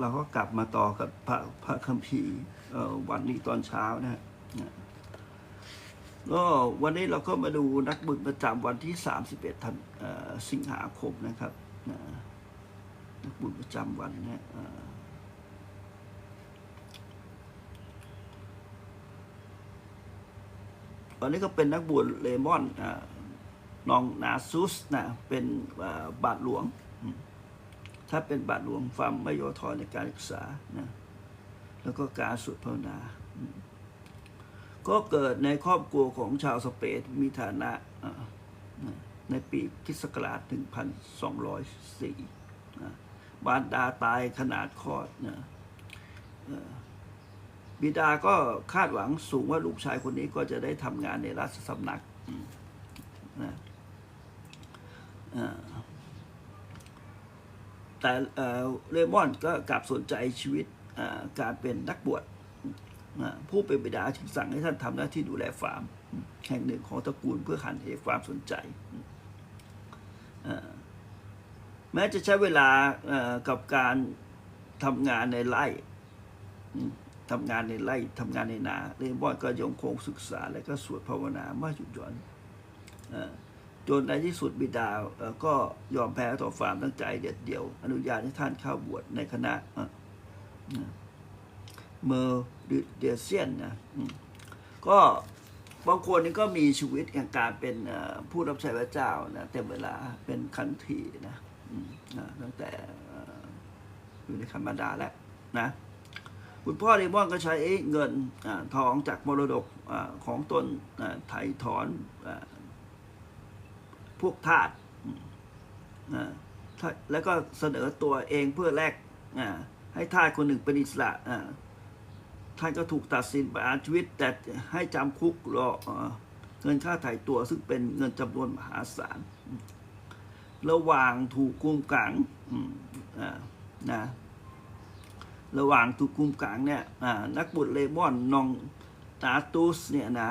เราก็กลับมาต่อกับพระพระคัมภีร์วันนี้ตอนเช้านะก็วันนี้เราก็มาดูนักบุญประจำวันที่ 31ธันเอ่อสิงหาคมนะครับนักบุญประจำวันนะวันนี้ก็เป็นนักบุญเลมอนอนองนาซุสนะเป็นบาทหลวง ถ้าเป็นบาทหลวงความไม่ย่อท้อในการศึกษานะแล้วก็การสวดภาวนา ก็เกิดในครอบครัวของชาวสเปนมีฐานะอ่าในปีคิสต์ศักราช1204นะบารดาตายขนาดคลอดนะบิดาก็คาดหวังสูงว่าลูกชายคนนี้ก็จะได้ทำงานในราชสำนักนะอ่า แต่เลมอนก็กลับสนใจชีวิตการเป็นนักบวชผู้เป็นบิดาจึงสั่งให้ท่านทำหน้าที่ดูแลฟาร์ม แห่งหนึ่งของตระกูลเพื่อหันเหความสนใจ แม้จะใช้เวลากับการทำงานในไร่ทำงานในไร่ทำงานในนาเลมอนก็ยังคงศึกษาและก็สวดภาวนาไม่หยุดหย่อนอ จนในที่สุดบิดาก็ยอมแพ้ต่อความตั้งใจเด็ดเดี่ยว อนุญาตให้ท่านเข้าบวชในคณะเมอร์เดเซียนนะก็บางคนนี่ก็มีชีวิตอย่างการเป็นผู้รับใช้พระเจ้านะเต็มเวลาเป็นคันทีนะตั้งแต่อยู่ในคันบรรดาแล้วนะคุณพ่อเดมอนก็ใช้เงินทองจากมรดกของตนไถ่ถอน พวกทาสแล้วก็เสนอตัวเองเพื่อแลกให้ทาสคนหนึ่งเป็นอิสระท่านก็ถูกตัดสินประหารชีวิต แต่ให้จำคุกรอเงินค่าไถ่ตัวซึ่งเป็นเงินจำนวนมหาศาล ระหว่างถูกคุมขังนะระหว่างถูกคุมขังเนี่ยนักบุตรเลมอนนองตาตุสเนี่ยนะ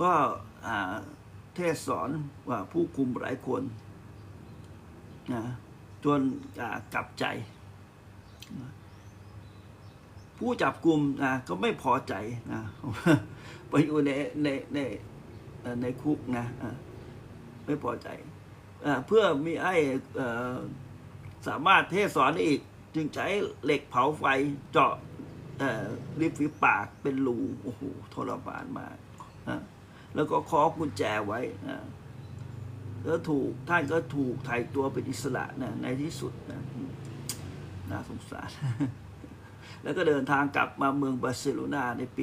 ก็ เทศสอนว่าผู้คุมหลายคนนะจนกลับใจ ผู้จับกลุ่มนะก็ไม่พอใจนะไปอยู่ในในในในคุกนะไม่พอใจเพื่อมีไอ้สามารถเทศสอนได้อีก จึงใช้เหล็กเผาไฟเจาะริมฝีปากเป็นรูโอ้โหทรมานมากอะ แล้วก็คล้องกุญแจไว้อะแล้วถูกท่านก็ถูกไถ่ตัวเป็นอิสระนะในที่สุดนะน่าสงสาร แล้วก็เดินทางกลับมาเมืองบาร์เซโลนาในปี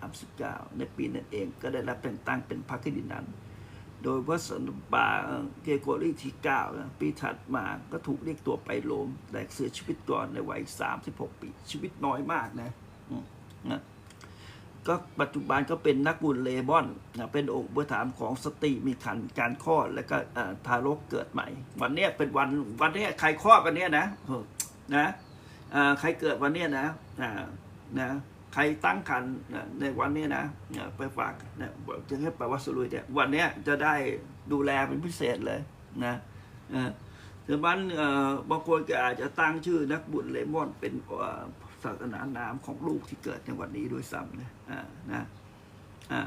1239 ในปีนั้นเองก็ได้รับแต่งตั้งเป็นพระคดินันโดยพระสันปาเกโกรีที่9นะปีถัดมาก็ถูกเรียกตัวไปโรมแต่เสียชีวิตก่อนในวัย 36 ปี ชีวิตน้อยมากนะนะ ก็ปัจจุบันก็เป็นนักบุญเลบอนนะเป็นองค์อุปถัมของสตรีมีขันการคลอดและก็ทารกเกิดใหม่ วันเนี้ยเป็นวันวันเนี้ยใครคลอดวันเนี้ยนะนะอ่อใครเกิดวันเนี้ยนะอ่านะใครตั้งครรภ์นในวันนี้นะไปฝากนะจะให้ไปวัดสุรุยเนี่ยวันเนี้ยจะได้ดูแลเป็นพิเศษเลยนะออถึงวันบางคนก็อาจจะตั้งชื่อนักบุญเลมอนเป็นอ่อ ศาสนานามของลูกที่เกิดในวันนี้ด้วยซ้ำนะอ่านะอ่า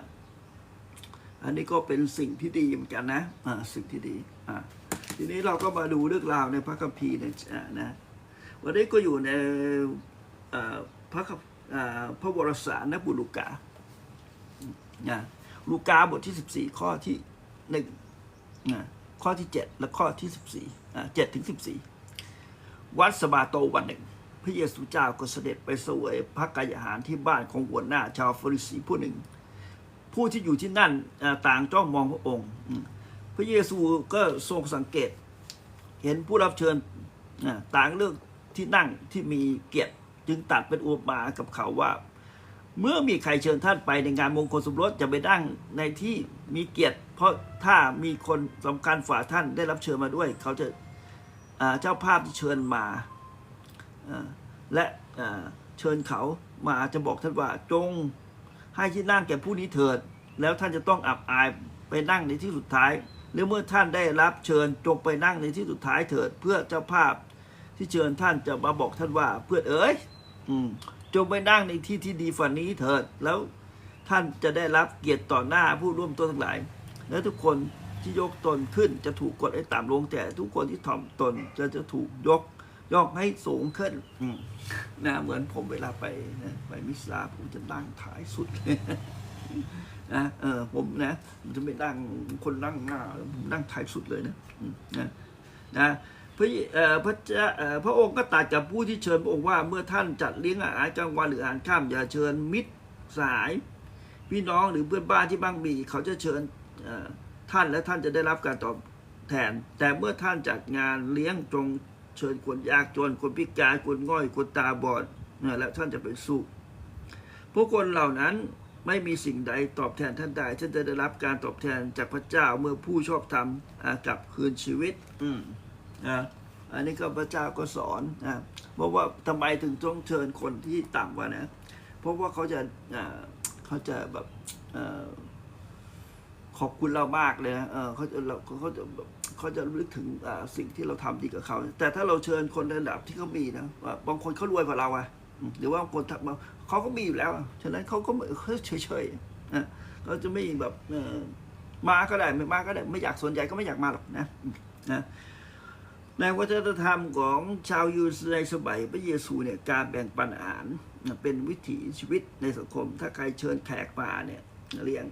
อันนี้ก็เป็นสิ่งที่ดีเหมือนกันนะอ่าสิ่งที่ดีอ่าทีนี้เราก็มาดูเรื่องราวในพระคัมภีร์นี่ยอ่านะวันนี้ก็อยู่ในพระคัพระวรสารนักบุลูกานะลูกาบทที่สิบสี่ข้อที่หนึ่งนะข้อที่เจ็ดและข้อที่สิบสี่เจ็ดถึงสิบสี่วัดสบาโตวันหนึ่ง พระเยซูเจ้าก็เสด็จไปเสวยพระกายอาหารที่บ้านของหัวหน้าชาวฟริสีผู้หนึ่ง ผู้ที่อยู่ที่นั่นต่างจ้องมองพระองค์ พระเยซูก็ทรงสังเกต เห็นผู้รับเชิญต่างเลือกที่นั่งที่มีเกียรติจึงตัดเป็นอุปมากับเขาว่า เมื่อมีใครเชิญท่านไปในงานมงคลสมรสจะไปนั่งในที่มีเกียรติ เพราะถ้ามีคนสำคัญฝ่าท่านได้รับเชิญมาด้วย เขาจะเจ้าภาพที่เชิญมา และเชิญเขามาจะบอกท่านว่าจงให้ที่นั่งแก่ผู้นี้เถิด แล้วท่านจะต้องอับอายไปนั่งในที่สุดท้ายหรือเมื่อท่านได้รับเชิญจงไปนั่งในที่สุดท้ายเถิด เพื่อเจ้าภาพที่เชิญท่านจะมาบอกท่านว่าเพื่อนเอ๋ยอืมจงไปนั่งในที่ที่ดีฝันนี้เถิด แล้วท่านจะได้รับเกียรติต่อหน้าผู้ร่วมต้นทั้งหลาย และทุกคนที่ยกตนขึ้นจะถูกกดให้ต่ำลงแต่ทุกคนที่ถ่อมตนจะจะถูกยก ยกให้สูงขึ้นนะเหมือนผมเวลาไปนะไปมิสลาผมจะนั่งท้ายสุดเลยนะเออผมนะผมจะไม่นั่งคนนั่งหน้าผมนั่งท้ายสุดเลยนะนะนะพระเอ่อพระเจ้าเอ่อพระองค์ก็ตรัสกับผู้ที่เชิญพระองค์ว่าเมื่อท่านจัดเลี้ยงอาหารกลางวันหรืออาหารค่ำอย่าเชิญมิตรสาย พี่น้องหรือเพื่อนบ้านที่บ้างมีเขาจะเชิญท่านและท่านจะได้รับการตอบแทน แต่เมื่อท่านจัดงานเลี้ยงจง เชิญคนยากจนคนพิการคนง่อยคนตาบอดนะและท่านจะไปสู้พวกคนเหล่านั้นไม่มีสิ่งใดตอบแทนท่านได้ท่านจะได้รับการตอบแทนจากพระเจ้าเมื่อผู้ชอบธรรมกลับคืนชีวิต อืมนะอันนี้ก็พระเจ้าก็สอนนะเพราะว่าทำไมถึงต้องเชิญคนที่ต่ำกว่านะ เพราะว่าเขาจะเขาจะแบบอขอบคุณเรามากเลยนะเขาจะเขาจะแบบ เขาจะรึกถึงสิ่งที่เราทำดีกับเขาแต่ถ้าเราเชิญคนระดับที่เขามีนะว่าบางคนเขารวยกว่าเราอะหรือว่าบางคนทำเขาก็มีอยู่แล้ว ฉะนั้นเขาก็เขาเฉยๆนะเขาจะไม่แบบมาก็ได้ไม่มาก็ได้ไม่อยากสนใหญ่ก็ไม่อยากมาหรอกนะนะในวัฒนธรรมของชาวยูดในสมัยพระเยซูเนี่ยการแบ่งปันอาหารเป็นวิถีชีวิตในสังคม ถ้าใครเชิญแขกมาเนี่ยเลี้ยง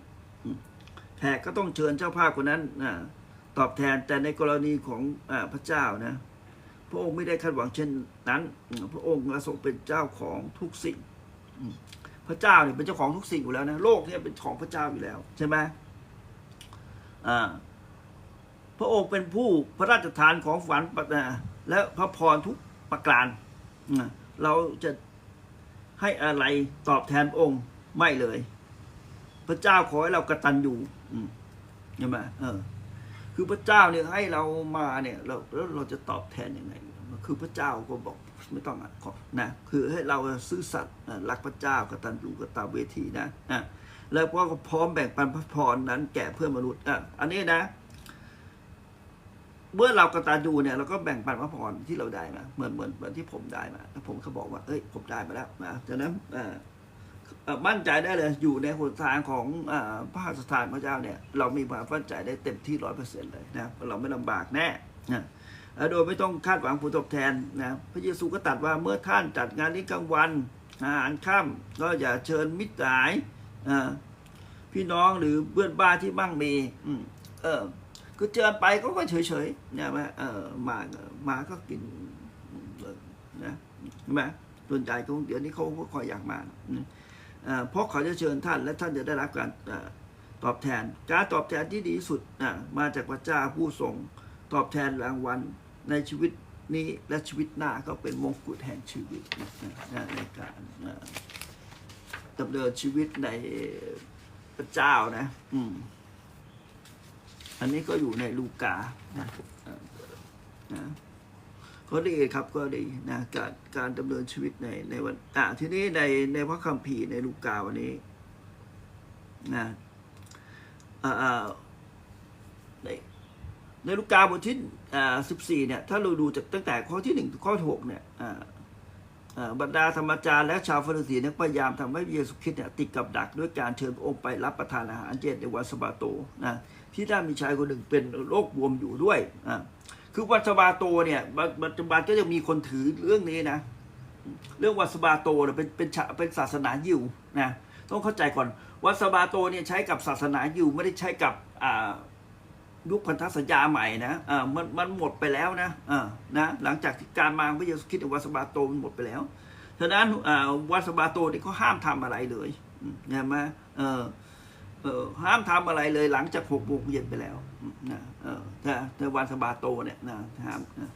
แขกก็ต้องเชิญเจ้าภาพคนนั้นนะ ตอบแทนแต่ในกรณีของอพระเจ้านะ พระองค์ไม่ได้คาดหวังเช่นนั้น พระองค์ทรงเป็นเจ้าของทุกสิ่ง พระเจ้าเนี่ยเป็นเจ้าของทุกสิ่งอยู่แล้วนะ โลกเนี่ยเป็นของพระเจ้าอยู่แล้วใช่ไหมอ่าพระองค์เป็นผู้พระราชทานของฝันปัตนาและพระพรทุกประการ เราจะให้อะไรตอบแทนพระองค์ไม่เลย พระเจ้าขอให้เรากระตันอยู่ใช่ไหมเออ คือพระเจ้าเนี่ยให้เรามาเนี่ยเราแล้วเราจะตอบแทนยังไง คือพระเจ้าก็บอกไม่ต้องอะนะคือให้เราซื่อสัตย์รักพระเจ้ากตัญญูกตเวทีนะอะแล้วก็พร้อมแบ่งปันพระพรนั้นแก่เพื่อนมนุษย์อะอันนี้นะ เมื่อเรากระตันยูเนี่ยเราก็แบ่งปันพระพรที่เราได้มาเหมือนเหมือนเหมือนที่ผมได้มาแล้วผมก็บอกว่า เอ้ยผมได้มาแล้วนะฉะนั้นอ่อเอ่อ มั่นใจได้เลย อยู่ในหนทางของอพระสถานพระเจ้าเนี่ย เรามีความมั่นใจได้เต็มที่ร้อยเปอร์เซ็นต์เลยนะเราไม่ลำบากแน่นะโดยไม่ต้องคาดหวังผลตอบแทนนะพระเยซูก็ตรัดว่าเมื่อท่านจัดงานเลี้ยงกลางวันอาหารค่ำก็อย่าเชิญมิตรสายพี่น้องหรือเพื่อนบ้านที่มั่งมีอืมเออก็เจอไปก็ก็เฉยเนี่ยมาเออมามาก็กินนะใช่ไหมส่วนใหญ่คงเดี๋ยวนี้เขาก็คอยอยากมานะ เพราะเขาจะเชิญท่านและท่านจะได้รับการตอบแทน การตอบแทนที่ดีสุดมาจากพระเจ้าผู้ทรงตอบแทนรางวัลในชีวิตนี้และชีวิตหน้าก็เป็นมงกุฎแห่งชีวิตในการดำเนินชีวิตในพระเจ้านะอืมอันนี้ก็อยู่ในลูกานะนะ ก็ดีครับก็ดีนะการการดำเนินชีวิตในในวันอ่าทีนี้ในในพระคัมภีร์ในลูกาวันนี้นะอ่าในในลูกาบทที่อ่าสิบสี่เนี่ยถ้าเราดูจากตั้งแต่ข้อที่หนึ่งถึงข้อหกเนี่ยอ่าบรรดาธรรมจารย์และชาวฟาริสีนี่ยพยายามทำให้เยซูคริสต์เนี่ยติดกับดักด้วยการเชิญองค์ไปรับประทานอาหารเย็นในวันสะบาโตนะที่ได้มีชายคนหนึ่งเป็นโรคบวมอยู่ด้วยอ่า คือวัสบาโตเนี่ยปัจจุบันก็จะมีคนถือเรื่องนี้นะ เรื่องวัสบาโตเนี่ยเป็นเป็นชาเป็นศาสนายิวนะต้องเข้าใจก่อนวัสบาโตเนี่ยใช้กับศาสนายิวไม่ได้ใช้กับอ่ายุคพันธสัญญาใหม่นะอ่ามันมันหมดไปแล้วนะอ่านะหลังจากที่การมาพระเยซูคริสต์วัสบาโตมันหมดไปแล้วฉะนั้นอ่าวัสบาโตนี่เขาห้ามทำอะไรเลยเห็นไหมเออเออห้ามทำอะไรเลยหลังจากหกโมงเย็นไปแล้ว นะเออแต่แต่วันสบาโตเนี่ยนะห้ามนะ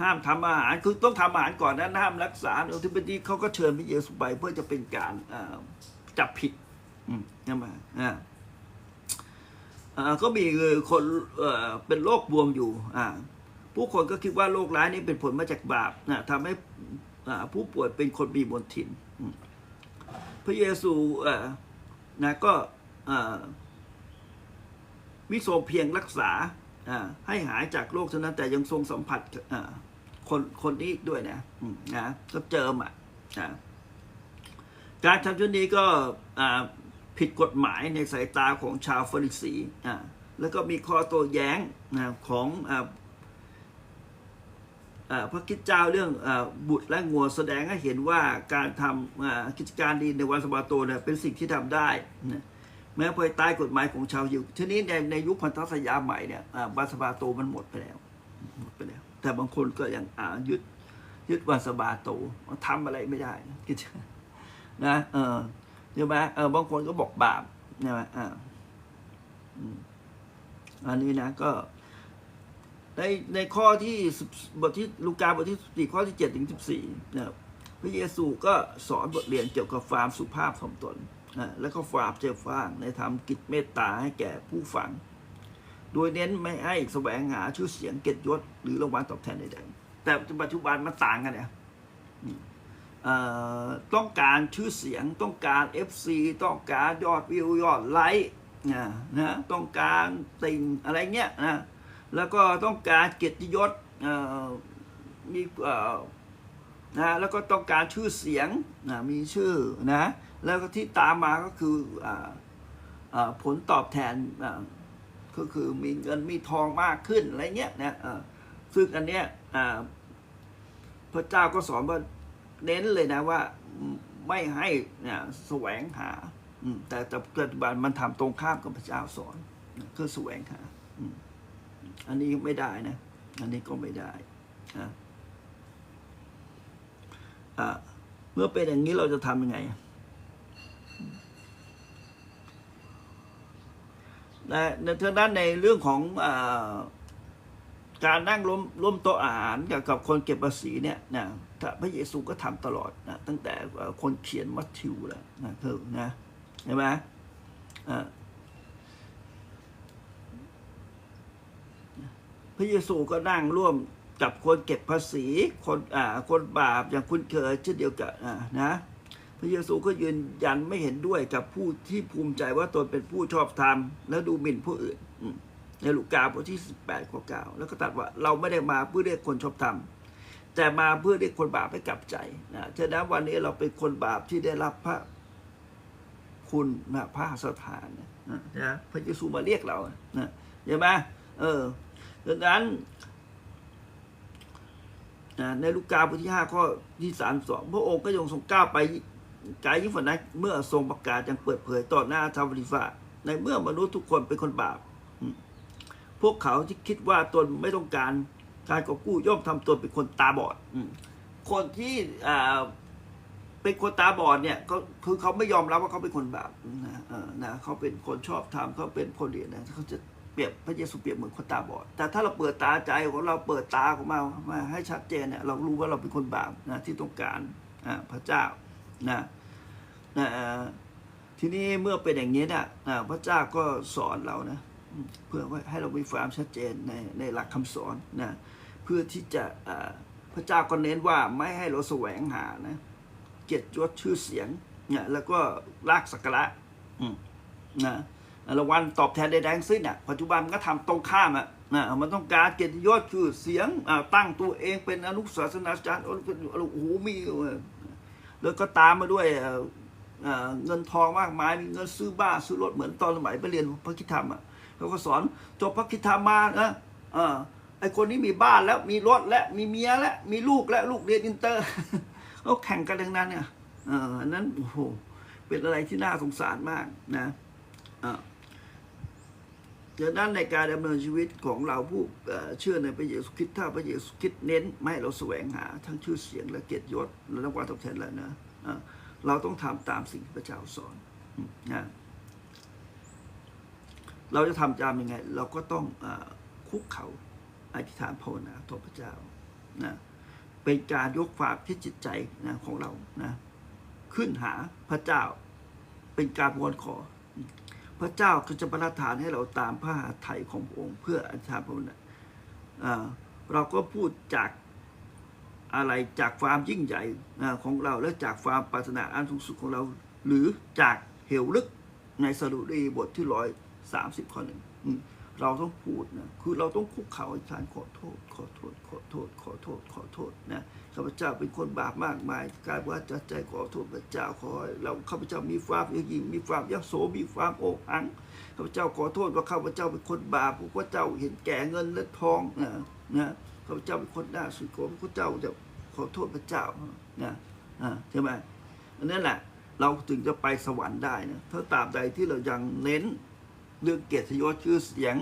ห้ามทำอาหารคือต้องทำอาหารก่อนนะห้ามรักษาอธิบดีเขาก็เชิญพระเยซูไปเพื่อจะเป็นการจับผิดอืมใช่ไหมอ่าก็มีคนเป็นโรคบวมอยู่ ผู้คนก็คิดว่าโรคร้ายนี้เป็นผลมาจากบาปนะทำให้ผู้ป่วยเป็นคนมีมนทินพระเยซูนะก็ มิทรงเพียงรักษาให้หายจากโรคเท่านั้นแต่ยังทรงสัมผัสคนคนนี้ด้วยนะนะก็เจิมอะการทำเช่นนี้ก็ผิดกฎหมายในสายตาของชาวฟริสีแล้วก็มีข้อโต้แย้งของออพระคิดเจ้าเรื่องอบุตรและงัวแสดงให้เห็นว่าการทำกิจการดีในวันสบาโตเนี่ยเป็นสิ่งที่ทำได้นะ แม้ภายใต้กฎหมายของชาวยิวทีนี้ในในยุคพันธสัญญาใหม่เนี่ยวันสะบาโตมันหมดไปแล้วหมดไปแล้ว แต่บางคนก็ยังยึดยึดวันสะบาโตทำอะไรไม่ได้นะนะเออใช่ไหมเออบางคนก็บอกบาปใช่ไหมอ่าอันนี้นะก็ในในข้อที่บทที่ลูกาบทที่สี่ข้อที่เจ็ดถึงสิบสี่นะพระเยซูก็สอนบทเรียนเกี่ยวกับความสุภาพถ่อมตน นะแล้วก็ฝาบเจ้าฟ้างในทำกิจเมตตาให้แก่ผู้ฟัง โดยเน้นไม่ให้แสวงหาชื่อเสียงเกียรติยศหรือรางวัลตอบแทนใดๆแต่ปัจจุบันมันต่างกันเนี่ยต้องการชื่อเสียงต้องการ FC ต้องการยอดวิวยอดไลค์นะนะต้องการติ่งอะไรเงี้ยนะแล้วก็ต้องการเกียรติยศมีนะแล้วก็ต้องการชื่อเสียงนะมีชื่อนะ แล้วก็ที่ตามมาก็คืออผลตอบแทนก็คือมีเงินมีทองมากขึ้นอะไรเงี้ยนะซึ่งอันเนี้ยพระเจ้าก็สอนว่าเน้นเลยนะว่าไม่ให้นี่ยแสวงหาแต่แต่ปัจจุบันมันทำตรงข้ามกับพระเจ้าสอนคือแสวงหาอันนี้ไม่ได้นะ อันนี้ก็ไม่ได้นะเมื่อเป็นอย่างนี้เราจะทำยังไง นะทางด้านในเรื่องของอการนั่งร่วมร่วมโต๊ะอาหารกับกับคนเก็บภาษีเนี่ยนะพระเยซูก็ทำตลอดนะตั้งแต่คนเขียนมัทธิวแล้วนะคือนะเห็นไหมพระเยซูก็นั่งร่วมกับคนเก็บภาษีคนอ่าคนบาปอย่างคุณเคยเช่นเดียวกันนะ พระเยซูก็ยืนยันไม่เห็นด้วยกับผู้ที่ภูมิใจว่าตนเป็นผู้ชอบธรรม และดูหมิ่นผู้อื่นในลูกาบทที่ 18ข้อ9แล้วก็ตรัสว่าเราไม่ได้มาเพื่อเรียกคนชอบธรรม แต่มาเพื่อเรียกคนบาปให้กลับใจนะฉะนั้นวันนี้เราเป็นคนบาปที่ได้รับพระคุณนะพระสถานนะพระเยซูมาเรียกเรานะเห็นไหมเออดังนั้นในลูกาบทที่ห้าข้อที่สามสองพระองค์ก็ยังทรงก้าวไป กลยิ่งกว่านั้นเมื่อทรงประกาศอย่างเปิดเผยต่อหน้าชาวบริฟาในเมื่อมนุษย์ทุกคนเป็นคนบาป พวกเขาที่คิดว่าตนไม่ต้องการการกอบกู้ย่อมทำตนเป็นคนตาบอดคนที่อเป็นคนตาบอดเนี่ยก็คือเขาไม่ยอมรับว่าเขาเป็นคนบาปนะเออนะเขาเป็นคนชอบธรรมเขาเป็นคนเดียนะเขาจะเปรียบพระเยซูเปรียบเหมือนคนตาบอด แต่ถ้าเราเปิดตาใจของเราเปิดตาของเรามาให้ชัดเจนเนี่ยเรารู้ว่าเราเป็นคนบาปนะที่ต้องการพระเจ้านะ นะทีนี้เมื่อเป็นอย่างนี้นี่ยอ่าพระเจ้าก็สอนเรานะเพื่อให้เรามีความชัดเจนในในหลักคำสอนนะเพื่อที่จะพระเจ้าก็เน้นว่าไม่ให้เราแสวงหานะเกียรติยศชื่อเสียงเนี่ยแล้วก็ลากสักระอืนะรางวัลตอบแทนใดๆทั้งสิ้นอะปัจจุบันมันก็ทำตรงข้ามอะนะมันต้องการเกียรติยศคือเสียงตั้งตัวเองเป็นอนุศาสนาจารย์โอ้โหมีเว้ยแล้วก็ตามมาด้วย เงินทองมากมายมีเงินซื้อบ้านซื้อรถเหมือนตอนสมัยไปเรียนพระคิดธรรมอะเขาก็สอนจบพระคิดธรรมมานะเออไอคนนี้มีบ้านแล้วมีรถและมีเมียและมีลูกและลูกเรียนอินเตอร์เขาแข่งกันดังนั้นเนี่ยอันนั้นโอ้โหเป็นอะไรที่น่าสงสารมากนะอ่าดังนั้นในการดำเนินชีวิตของเราผู้เชื่อในพระเยซูคริสต์ถ้าพระเยซูคริสต์เน้นไม่ให้เราแสวงหา ทั้งชื่อเสียงและเกียรติยศและรางวัลตอบแทนแล้วนะอะ เราต้องทำตามสิ่งที่พระเจ้าสอนนะเราจะทำตามยังไง เราก็ต้องอคุกเขาอธิษฐานภาวนาต่อพระเจ้านะเป็นการยกความที่จิตใจนะของเรานะขึ้นหาพระเจ้า เป็นการวอนขอ พระเจ้าก็จะประทานให้เราตามพระหาไถ่ของพระองค์ เพื่ออธิษฐานภาวนาเราก็พูดจาก อะไรจากความยิ่งใหญ่ของเราและจากความปรารถนาอันสูงสุดของเรา หรือจากเหวลึกในสดุดีบทที่ร้อยสามสิบข้อหนึ่งเราต้องพูดนะคือเราต้องคุกเข่าอธิษฐานขอโทษ ขอโทษ ขอโทษ ขอโทษ ขอโทษนะข้าพเจ้าเป็นคนบาปมากมายกายว่าจะใจขอโทษพระเจ้าขอเราข้าพเจ้ามีความยยิ่งมีความยักโสมีความโอกหังข้าพเจ้าขอโทษว่าข้าพเจ้าเป็นคนบาปพระเจ้าเห็นแก่เงินและทองนะนะ ข้าพเจ้าเป็นคนหน้าสุดโกงพระเจ้าจะขอโทษพระเจ้านะอ่าใช่ไหมอันนั้นแหละเราถึงจะไปสวรรค์ได้นะถ้าตราบใดที่เรายังเน้นเรื่องเกียรติยศชื่อเสียง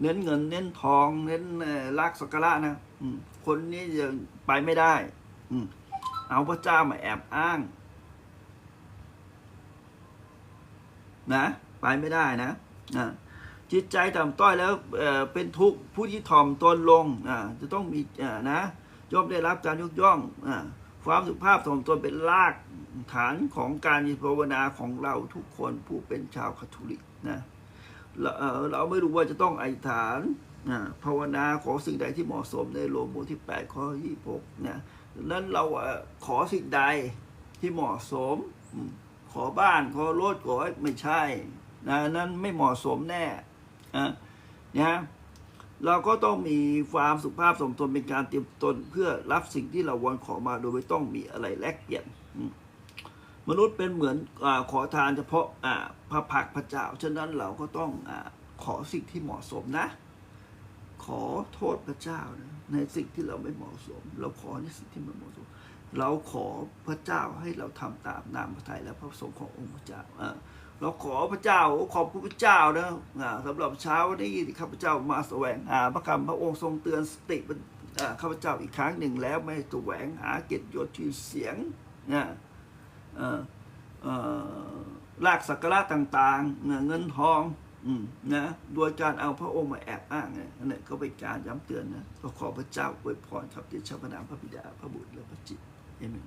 เน้นเงินเน้นทอง เน้นเอ่อรักสักการะนะอืคนนี้ยังไปไม่ได้อืเอาพระเจ้ามาแอบอ้าง นะ ไปไม่ได้นะอ่า จิตใจต่ำต้อยแล้วเเป็นทุกข์ผู้ที่ถ่อมตนลงจะต้องมีนะย่อมได้รับการยกย่องอความสุภาพถ่อมตนเป็นรากฐานของการภาวนาของเราทุกคนผู้เป็นชาวคาทอลิกนะเราเเราไม่รู้ว่าจะต้องอธิษฐานภาวนาขอสิ่งใดที่เหมาะสมในโลมบทที่ 8 ข้อ 26นะนั้นเราขอสิ่งใดที่เหมาะสมอืมขอบ้านขอรถขอไม่ใช่นะนั้นไม่เหมาะสมแน่ อะนะเราก็ต้องมีความสุภาพสมตนเป็นการเตรียมตนเพื่อรับสิ่งที่เราวอนขอมาโดยไม่ต้องมีอะไรแลกเปลี่ยนมนุษย์เป็นเหมือนอขอทานเฉพาะพระพักพระเจ้า ฉะนั้นเราก็ต้องอขอสิ่งที่เหมาะสมนะ ขอโทษพระเจ้านะในสิ่งที่เราไม่เหมาะสม เราขอในสิ่งที่ไม่เหมาะสม เราขอพระเจ้าให้เราทำตามนามพระทัยและพระประสงค์ขององค์พระเจ้า เราขอพระเจ้าขอบคุณพระเจ้านะอ่าสำหรับเช้าวันนี้ที่ข้าพเจ้ามาแสวงหาพระคำพระองค์ทรงเตือนสติข้าพเจ้าอีกครั้งหนึ่งแล้วไม่แสวงหาเกียรติยศชื่อเสียงนะลากสักการะต่างๆนเงินทองนะโดยการเอาพระองค์มาแอบอ้างเนี่ยนั่นก็เป็นการย้ำเตือนนะก็ขอพระเจ้าอวยพรครับที่ชาวพระนามพระบิดาพระบุตรและพระจิตเอเมน